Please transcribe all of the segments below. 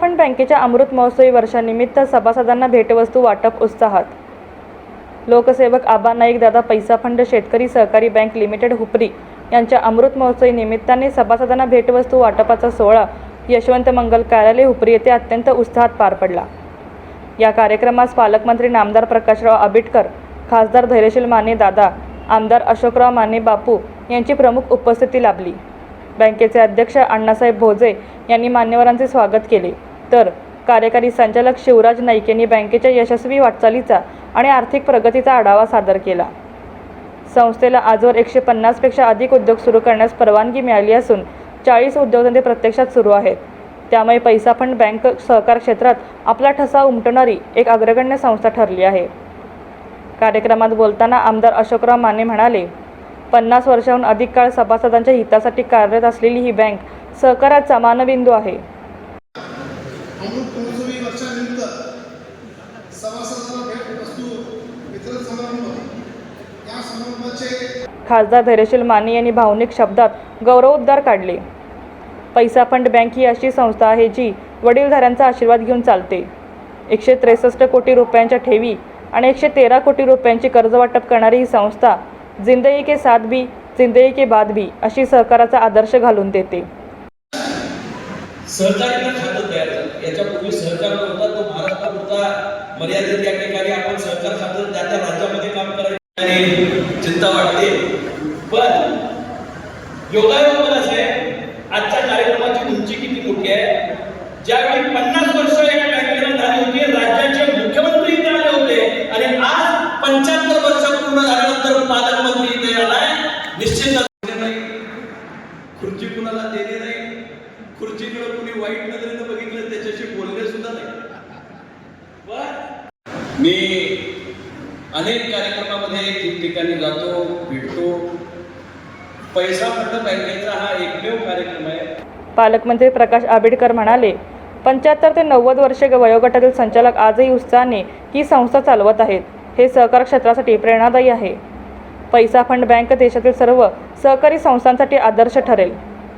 Fund बँकेच्या अमृत महोत्सवी वर्षानिमित्त सभासदांना भेटवस्तू वाटप उत्साहात. लोकसेवक आबा नाईक दादा पैसा फंड शेतकरी सहकारी बँक लिमिटेड हुपरी यांच्या अमृत महोत्सवी निमित्ताने सभासदांना भेटवस्तू वाटपाचा सोहळा यशवंत मंगल कार्यालय हुपरी येथे अत्यंत उत्साहात पार पडला. या कार्यक्रमास पालकमंत्री नामदार प्रकाशराव आबिटकर खासदार धैर्यशील माने दादा आमदार अशोकराव माने बापू यांची प्रमुख उपस्थिती लाभली. बँकेचे अध्यक्ष अण्णासाहेब भोजे यांनी मान्यवरांचे स्वागत केले. तर कार्यकारी संचालक शिवराज नाईक यांनी बँकेच्या यशस्वी वाटचालीचा आणि आर्थिक प्रगतीचा आढावा सादर केला. संस्थेला आजवर एकशे पन्नासपेक्षा अधिक उद्योग सुरू करण्यास परवानगी मिळाली असून चाळीस उद्योगधंदे प्रत्यक्षात सुरू आहेत. त्यामुळे पैसा फंड बँक सहकार क्षेत्रात आपला ठसा उमटणारी एक अग्रगण्य संस्था ठरली आहे. कार्यक्रमात बोलताना आमदार अशोकराव माने म्हणाले पन्नास वर्षाहून अधिक काळ सभासदांच्या हितासाठी कार्यरत असलेली ही बँक सहकाराचा मानबिंदू आहे. खासदार धैर्यशील माने यांनी भावनिक शब्दात गौरवोद्गार काढले. पैसा फंड बँक ही अशी संस्था आहे जी वडीलधाऱ्यांचा आशीर्वाद घेऊन चालते. एकशे त्रेसष्ट कोटी रुपयांच्या ठेवी आणि एकशे तेरा कोटी रुपयांची कर्ज वाटप करणारी ही संस्था जिंदगी के साथ भी जिंदगी के बाद भी अशी सहकाराचा आदर्श घालून देते. सहकार्यानं खातं तयार झालं. याच्यापूर्वी सहकार होता तो महाराष्ट्रापुरता मर्यादित या ठिकाणी आपण सहकार खातं त्या त्या राज्यामध्ये काम करायचं. चिंता वाटते. पण योगायोग पण असे आजच्या कार्यक्रमाची उंची किती मोठी आहे? ज्यावेळी पन्नास वर्ष या कार्यक्रम झाली होती राज्याचे मुख्यमंत्री इथे आले होते आणि आज पंच्याहत्तर वर्ष पूर्ण झाल्यानंतर पालकमंत्री इथे आलाय निश्चित नाही खुर्ची कुणाला देणे नाही खुर्चीकडे कुणी वाईट नजरेनं बघितलं त्याच्याशी बोलणे सुद्धा नाही. मी अनेक कार्यक्रमामध्ये ठिकठिकाणी जातो भेटतो. पैसा फंड बँकेचा हा एकमेव कार्यक्रम आहे. पालकमंत्री प्रकाश आंबेडकर म्हणाले पंच्याहत्तर ते नव्वद वर्षे वयोगटातील संचालक आजही उत्साहाने ही संस्था चालवत आहेत. हे सहकार क्षेत्रासाठी प्रेरणादायी आहे. पैसा फंड बँक देशातील सर्व सहकारी संस्थांसाठी आदर्श ठरेल.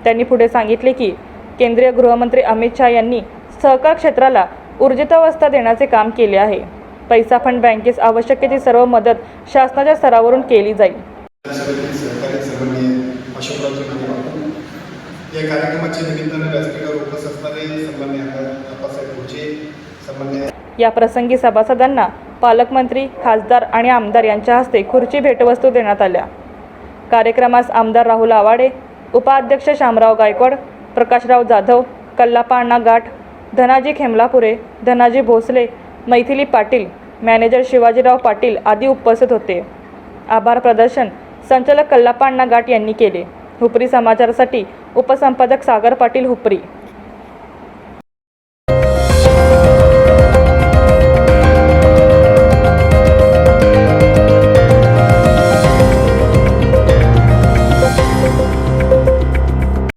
त्यांनी पुढे सांगितले की केंद्रीय गृहमंत्री अमित शहा यांनी सहकार क्षेत्राला ऊर्जितावस्था देण्याचे काम केले आहे. पैसा फंड बँकेस आवश्यक ती सर्व मदत शासनाच्या स्तरावरून केली जाईल. या कार्यक्रमाच्या निमित्तानं व्यासपीठावर उपस्थित असणारे सन्मान्य आप्पासाहेब भोजे सन्मान्य या प्रसंगी सभासदांना पालकमंत्री खासदार आणि आमदार यांच्या हस्ते खुर्ची भेटवस्तू देण्यात आल्या. कार्यक्रमास आमदार राहुल आवाडे उपाध्यक्ष शामराव गायकवाड प्रकाशराव जाधव कल्लापा अण्णा गाठ धनाजी खेमलापुरे धनाजी भोसले मैथिली पाटील मॅनेजर शिवाजीराव पाटील आदी उपस्थित होते. आभार प्रदर्शन संचालक कल्लापा अण्णा गाठ यांनी केले. हुपरी समाचारासाठी उपसंपादक सागर पाटील हुपरी.